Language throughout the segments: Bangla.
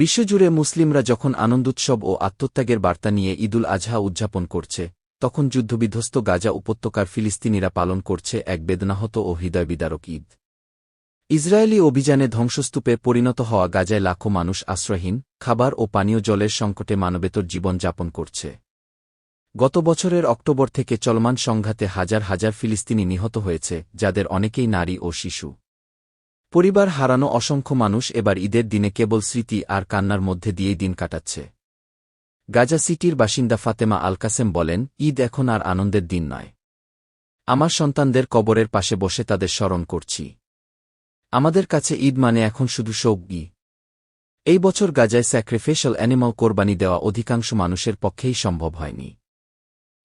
বিশ্বজুড়ে মুসলিমরা যখন আনন্দোৎসব ও আত্মত্যাগের বার্তা নিয়ে ঈদুল আজহা উদযাপন করছে, তখন যুদ্ধবিধ্বস্ত গাজা উপত্যকার ফিলিস্তিনিরা পালন করছে এক বেদনাহত ও হৃদয়বিদারক ঈদ। ইসরায়েলি অভিযানে ধ্বংসস্তূপে পরিণত হওয়া গাজায় লাখো মানুষ আশ্রয়হীন, খাবার ও পানীয় জলের সংকটে মানবেতর জীবন যাপন করছে। গত বছরের অক্টোবর থেকে চলমান সংঘাতে হাজার হাজার ফিলিস্তিনি নিহত হয়েছে, যাদের অনেকেই নারী ও শিশু। পরিবার হারানো অসংখ্য মানুষ এবার ঈদের দিনে কেবল স্মৃতি আর কান্নার মধ্যে দিয়েই দিন কাটাচ্ছে। গাজা সিটির বাসিন্দা ফাতেমা আলকাসেম বলেন, ঈদ এখন আর আনন্দের দিন নয়। আমার সন্তানদের কবরের পাশে বসে তাদের স্মরণ করছি। আমাদের কাছে ঈদ মানে এখন শুধু শোকগি এই বছর গাজায় স্যাক্রিফিশাল অ্যানিমাল কোরবানি দেওয়া অধিকাংশ মানুষের পক্ষেই সম্ভব হয়নি।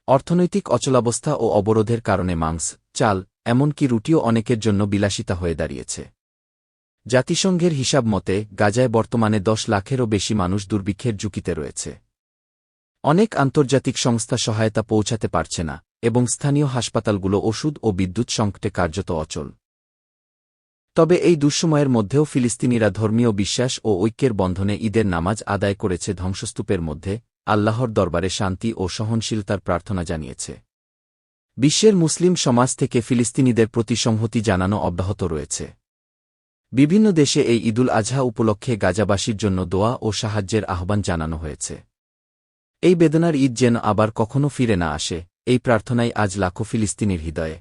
অর্থনৈতিক অচলাবস্থা ও অবরোধের কারণে মাংস, চাল, এমনকি রুটিও অনেকের জন্য বিলাসিতা হয়ে দাঁড়িয়েছে। জাতিসংঘের হিসাব মতে, গাজায় বর্তমানে দশ লাখেরও বেশি মানুষ দুর্ভিক্ষের ঝুঁকিতে রয়েছে। অনেক আন্তর্জাতিক সংস্থা সহায়তা পৌঁছাতে পারছে না, এবং স্থানীয় হাসপাতালগুলো ওষুধ ও বিদ্যুৎ সংকটে কার্যত অচল। তবে এই দুঃসময়ের মধ্যেও ফিলিস্তিনিরা ধর্মীয় বিশ্বাস ও ঐক্যের বন্ধনে ঈদের নামাজ আদায় করেছে ধ্বংসস্তূপের মধ্যে, আল্লাহর দরবারে শান্তি ও সহনশীলতার প্রার্থনা জানিয়েছে। বিশ্বের মুসলিম সমাজ থেকে ফিলিস্তিনিদের প্রতি সংহতি জানানো অব্যাহত রয়েছে। বিভিন্ন দেশে এই ঈদুল আজহা উপলক্ষে গাজাবাসীর জন্য দোয়া ও সাহায্যের আহ্বান জানানো হয়েছে। এই বেদনার ঈদ যেন আবার কখনও ফিরে না আসে, এই প্রার্থনাই আজ লাখো ফিলিস্তিনির হৃদয়ে।